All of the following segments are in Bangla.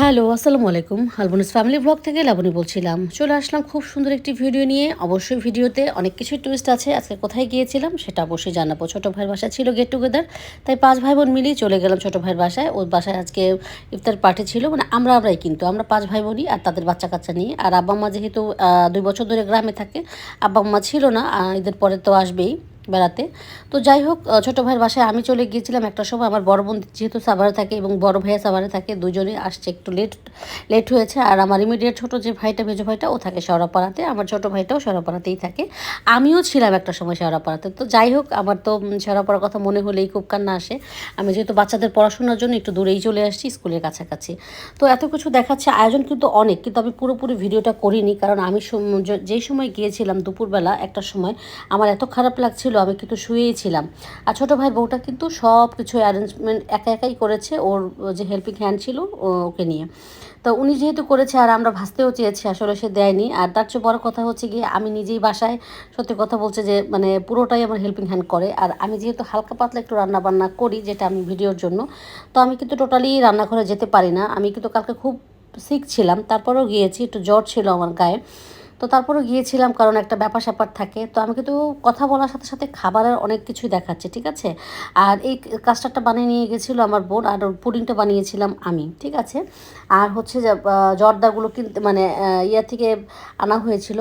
হ্যালো, আসসালামু আলাইকুম। হালবনিস ফ্যামিলি ব্লগ থেকে লাবণী বলছিলাম। চলে আসলাম খুব সুন্দর একটি ভিডিও নিয়ে। অবশ্যই ভিডিওতে অনেক কিছু টুইস্ট আছে। আজকে কোথায় গিয়েছিলাম সেটা অবশ্যই জানাব। ছোটো ভাইয়ের বাসায় ছিল গেট টুগেদার তাই পাঁচ ভাই বোন মিলিয়ে চলে গেলাম ছোটো ভাইয়ের বাসায়। ওর বাসায় আজকে ইফতার পার্টি ছিল মানে আমরা আমরাই কিন্তু, আমরা পাঁচ ভাই বোনই আর তাদের বাচ্চা কাচ্চা নিয়ে। আর আব্বা মা যেহেতু দুই বছর ধরে গ্রামে থাকে আব্বা মা ছিল না ঈদের পরে তো আসবেই। বেড়াতে। তো যাই হোক ছোটো ভাইয়ের বাসায় আমি চলে গিয়েছিলাম একটা সময়। আমার বড় বোন যেহেতু সাভারে থাকে এবং বড় ভাইয়া সাভারে থাকে দুজনে আসছে একটু লেট লেট হয়েছে। আর আমার ইমিডিয়েট ছোটো যে ভাইটা, মেজো ভাইটা, ও থাকে শেওড়াপাড়াতে আমার ছোটো ভাইটাও শেওড়াপাড়াতেই থাকে। আমিও ছিলাম একটা সময় শেওড়াপাড়াতে তো যাই হোক আমার তো শেওড়াপাড়ার কথা মনে হলেই খুব কান্না আসে। আমি যেহেতু বাচ্চাদের পড়াশোনার জন্য একটু দূরেই চলে আসছি, স্কুলের কাছাকাছি। তো এত কিছু দেখাচ্ছে, আয়োজন কিন্তু অনেক, কিন্তু আমি পুরোপুরি ভিডিওটা করিনি। কারণ আমি যেই সময় গিয়েছিলাম দুপুরবেলা, একটা সময় আমার এত খারাপ লাগছিল আমি কিন্তু শুয়েই ছিলাম। আর ছোটো ভাই বউটা কিন্তু সব কিছু অ্যারেঞ্জমেন্ট একা একাই করেছে, ওর যে হেল্পিং হ্যান্ড ছিল ওকে নিয়ে। তো উনি যেহেতু করেছে আর আমরা ভাসতেও চেয়েছি, আসলে সে দেয়নি। আর তার চেয়ে বড় কথা হচ্ছে গিয়ে, আমি নিজেই বাসায় সত্যি কথা বলছে যে মানে পুরোটাই আমার হেল্পিং হ্যান্ড করে। আর আমি যেহেতু হালকা পাতলা একটু রান্না বান্না করি, যেটা আমি ভিডিওর জন্য, তো আমি কিন্তু টোটালি রান্নাঘরে যেতে পারি না। আমি কিন্তু কালকে খুব সিক ছিলাম, তারপরেও গিয়েছি, একটু জ্বর ছিল আমার গায়ে। তো তারপরেও গিয়েছিলাম কারণ একটা ব্যাপার স্যাপার থাকে। তো আমি কিন্তু কথা বলার সাথে সাথে খাবারের অনেক কিছুই দেখাচ্ছে, ঠিক আছে? আর এই কাস্টারটা বানিয়ে নিয়ে গেছিল আমার বোন, আর পুডিংটা বানিয়েছিলাম আমি, ঠিক আছে? আর হচ্ছে জর্দাগুলো কিনতে মানে ইয়া থেকে আনা হয়েছিল।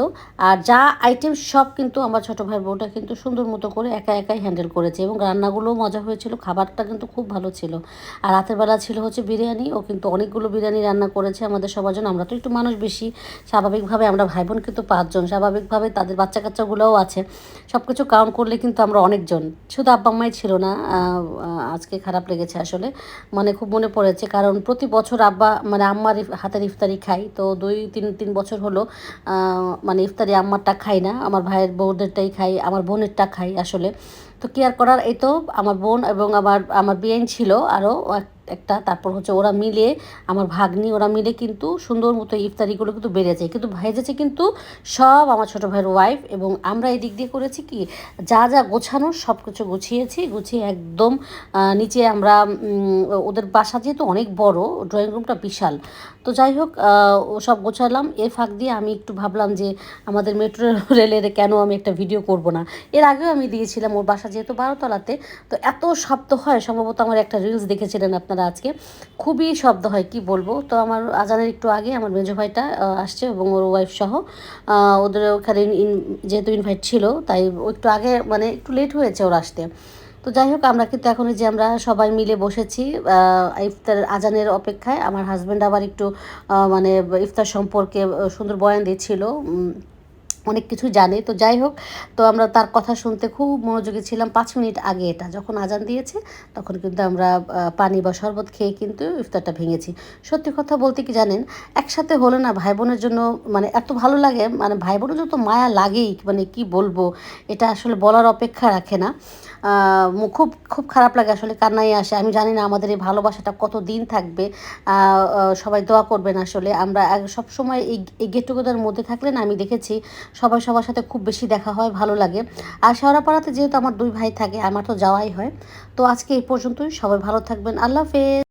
আর যা আইটেম সব কিন্তু আমার ছোটো ভাই বোনটা কিন্তু সুন্দর মতো করে একা একাই হ্যান্ডেল করেছে এবং রান্নাগুলোও মজা হয়েছিল, খাবারটা কিন্তু খুব ভালো ছিল। আর রাতের বেলা ছিল হচ্ছে বিরিয়ানি, ও কিন্তু অনেকগুলো বিরিয়ানি রান্না করেছে আমাদের সবার জন্য। আমরা তো একটু মানুষ বেশি, স্বাভাবিকভাবে আমরা ভাই বোন কিন্তু পাঁচজন, স্বাভাবিকভাবে তাদের বাচ্চা কাচ্চাগুলোও আছে। সব কিছু কাউন্ট করলে কিন্তু আমরা অনেকজন। শুধু আব্বা আম্মাই ছিল না আজকে খারাপ লেগেছে আসলে। মানে খুব মনে পড়েছে, কারণ প্রতি বছর আব্বা মানে আম্মার হাতের ইফতারি খাই তো দুই, তিন তিন বছর হলো মানে ইফতারি আম্মারটা খাই না, আমার ভাইয়ের বউদেরটাই খাই আমার বোনেরটা খাই আসলে। তো কেয়ার করার এই তো, আমার বোন এবং আমার আমার বিয়েন ছিল আরও একটা, তারপর হচ্ছে ওরা মিলে, আমার ভাগ্নি ওরা মিলে কিন্তু সুন্দর মতো ইফতারিগুলো কিন্তু বেড়ে যায়। কিন্তু ভেজেছে কিন্তু সব আমার ছোটো ভাইয়ের ওয়াইফ এবং আমরা এই দিক দিয়ে করেছি কি, যা যা গোছানো সব কিছু গুছিয়েছি, গুছিয়ে একদম নিচে আমরা ওদের বাসা যেহেতু অনেক বড় ড্রয়িং রুমটা বিশাল। তো যাই হোক সব গোছালাম, এর ফাঁক দিয়ে আমি একটু ভাবলাম যে আমাদের মেট্রো রেলের কেন আমি একটা ভিডিও করব না। এর আগেও আমি দিয়েছিলাম, ওর বাসা যেহেতু বারোতলাতে, তো এত শব্দ হয়, সম্ভবত আমার একটা রিলস দেখেছিলেন আপনারা। আজকে। খুবই শব্দ হয়, কি বলব? তো আমার আজানের একটু আগে আমার মেজো ভাইটা আসছে এবং ওর ওয়াইফ সহ। ওদের ওখানে যেহেতু ইনভাইট ছিল, তাই একটু আগে মানে একটু লেট হয়েছে ওর আসতে। তো যাই হোক, আমরা কিন্তু এখন যে আমরা সবাই মিলে বসেছি ইফতার আজানের অপেক্ষায়। আমার হাজব্যান্ড আবার একটু মানে ইফতার সম্পর্কে সুন্দর বয়ান দিচ্ছিল অনেক কিছু জানে। তো যাই হোক, তো আমরা তার কথা শুনতে খুব মনোযোগী ছিলাম পাঁচ মিনিট আগে এটা। যখন আজান দিয়েছে, তখন কিন্তু আমরা পানি বা শরবত খেয়ে কিন্তু ইফতারটা ভেঙেছি। সত্যি কথা বলতে কি জানেন, একসাথে হলে না ভাই বোনের জন্য মানে এত ভালো লাগে মানে ভাই বোনের যত মায়া লাগেই মানে কি বলব, এটা আসলে বলার অপেক্ষা রাখে না। খুব খুব খারাপ লাগে আসলে কান্নাই আসে। আমি জানি না আমাদের এই ভালোবাসাটা কত দিন থাকবে। সবাই দোয়া করবেন আসলে। আমরা সব সময় এই গেট টুগেদার মধ্যে থাকলে না আমি দেখেছি সবাই সবার সাথে খুব বেশি দেখা হয়, ভালো লাগে। আর শেওড়াপাড়াতে যেহেতু আমার দুই ভাই থাকে, আমার তো যাওয়াই হয়। তো আজকে এই পর্যন্তই, সবাই ভালো থাকবেন, আল্লাহ হাফেজ।